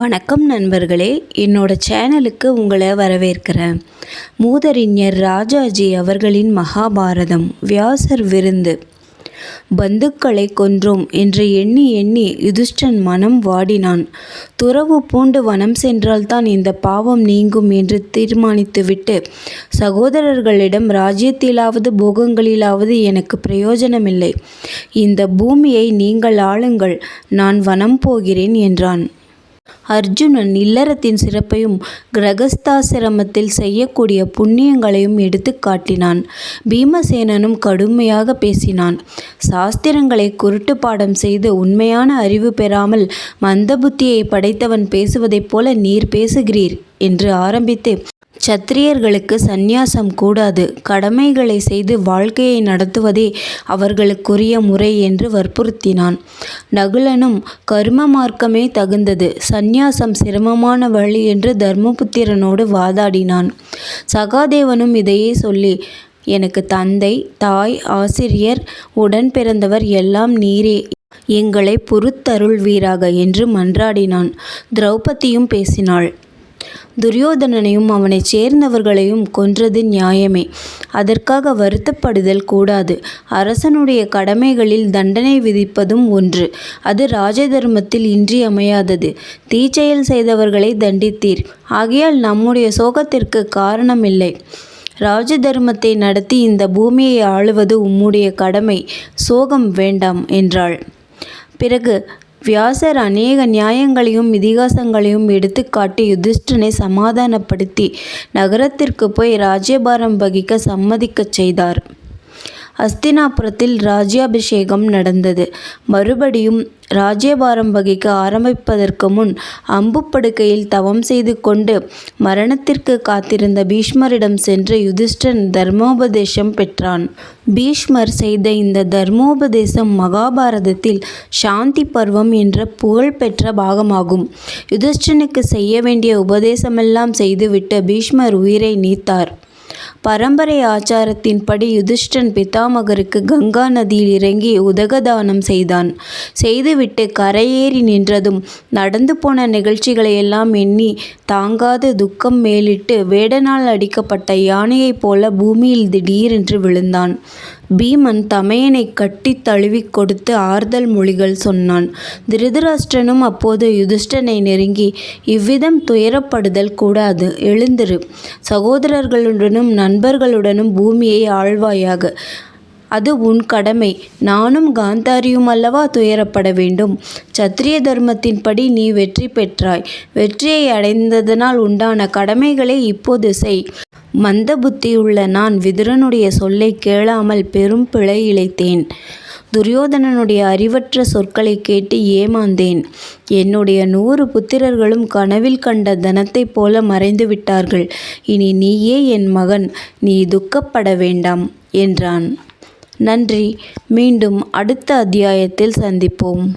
வணக்கம் நண்பர்களே. என்னோட சேனலுக்கு உங்களை வரவேற்கிறேன். மூதறிஞர் ராஜாஜி அவர்களின் மகாபாரதம் வியாசர் விருந்து. பந்துக்களை கொன்றோம் என்று எண்ணி எண்ணி யுதிஷ்டன் மனம் வாடினான். துறவு பூண்டு வனம் சென்றால்தான் இந்த பாவம் நீங்கும் என்று தீர்மானித்துவிட்டு சகோதரர்களிடம் ராஜ்யத்திலாவது போகங்களிலாவது எனக்கு பிரயோஜனமில்லை. இந்த பூமியை நீங்கள் ஆளுங்கள். நான் வனம் போகிறேன் என்றான். அர்ஜுனன் இல்லறத்தின் சிறப்பையும் கிரகஸ்தாசிரமத்தில் செய்யக்கூடிய புண்ணியங்களையும் எடுத்து காட்டினான். பீமசேனனும் கடுமையாக பேசினான். சாஸ்திரங்களை குருட்டு பாடம் செய்து உண்மையான அறிவு பெறாமல் மந்தபுத்தியை படைத்தவன் பேசுவதைப் போல நீர் பேசுகிறீர் என்று ஆரம்பித்து சத்திரியர்களுக்கு சந்நியாசம் கூடாது. கடமைகளை செய்து வாழ்க்கையை நடத்துவதே அவர்களுக்குரிய முறை என்று வற்புறுத்தினான். நகுலனும் கர்ம மார்க்கமே தகுந்தது. சந்நியாசம் சிரமமான வழி என்று தர்மபுத்திரனோடு வாதாடினான். சகாதேவனும் இதையே சொல்லி எனக்கு தந்தை தாய் ஆசிரியர் உடன் பிறந்தவர் எல்லாம் நீரே. எங்களை பொறுத்தருள்வீராக என்று மன்றாடினான். திரௌபதியும் பேசினாள். துரியோதனனையும் அவனைச் சேர்ந்தவர்களையும் கொன்றது நியாயமே. அதற்காக வருத்தப்படுதல் கூடாது. அரசனுடைய கடமைகளில் தண்டனை விதிப்பதும் ஒன்று. அது ராஜதர்மத்தில் இன்றியமையாதது. தீச்செயல் செய்தவர்களை தண்டித்தீர். ஆகையால் நம்முடைய சோகத்திற்கு காரணமில்லை. ராஜ தர்மத்தை நடத்தி இந்த பூமியை ஆளுவது உம்முடைய கடமை. சோகம் வேண்டாம் என்றாள். பிறகு வியாசர் அநேக நியாயங்களையும் இதிகாசங்களையும் எடுத்துக்காட்டி யுதிஷ்டனை சமாதானப்படுத்தி நகரத்திற்கு போய் ராஜ்யபாரம் வகிக்க சம்மதிக்கச் செய்தார். அஸ்தினாபுரத்தில் ராஜ்யாபிஷேகம் நடந்தது. மறுபடியும் ராஜ்யபாரம் வகிக்க ஆரம்பிப்பதற்கு முன் அம்புப்படுக்கையில் தவம் செய்து கொண்டு மரணத்திற்கு காத்திருந்த பீஷ்மரிடம் சென்று யுதிஷ்டன் தர்மோபதேசம் பெற்றான். பீஷ்மர் செய்த இந்த தர்மோபதேசம் மகாபாரதத்தில் சாந்தி பருவம் என்ற புகழ்பெற்ற பாகமாகும். யுதிஷ்டனுக்கு செய்ய வேண்டிய உபதேசமெல்லாம் செய்துவிட்டு பீஷ்மர் உயிரை நீத்தார். பரம்பரை ஆச்சாரத்தின்படி யுதிஷ்டன் பிதாமகருக்கு கங்கா நதியில் இறங்கி உதகதானம் செய்தான். செய்துவிட்டு கரையேறி நின்றதும் நடந்து போன நிகழ்ச்சிகளையெல்லாம் எண்ணி தாங்காத துக்கம் மேலிட்டு வேடனால் அடிக்கப்பட்ட யானையைப் போல பூமியில் திடீரென்று விழுந்தான். பீமன் தமையனை கட்டித் தழுவிக் கொடுத்து ஆறுதல் மொழிகள் சொன்னான். திருதராஷ்டிரனும் அப்போது யுதிஷ்டனை நெருங்கி இவ்விதம் துயரப்படுதல் கூடாது எழுந்திரு. சகோதரர்களுடனும் நண்பர்களுடனும் பூமியை ஆழ்வாயாக அது உன் கடமை. நானும் காந்தாரியும் அல்லவா துயரப்பட வேண்டும். சத்திரிய தர்மத்தின்படி நீ வெற்றி பெற்றாய். வெற்றியை அடைந்ததனால் உண்டான கடமைகளை இப்போது செய். மந்த புத்தியுள்ள நான் விதுரனுடைய சொல்லை கேளாமல் பெரும் பிழை இழைத்தேன். துரியோதனனுடைய அறிவற்ற சொற்களை கேட்டு ஏமாந்தேன். என்னுடைய நூறு புத்திரர்களும் கனவில் கண்ட தனத்தைப் போல மறைந்து விட்டார்கள். இனி நீயே என் மகன் நீ துக்கப்பட வேண்டாம் என்றான். நன்றி. மீண்டும் அடுத்த அத்தியாயத்தில் சந்திப்போம்.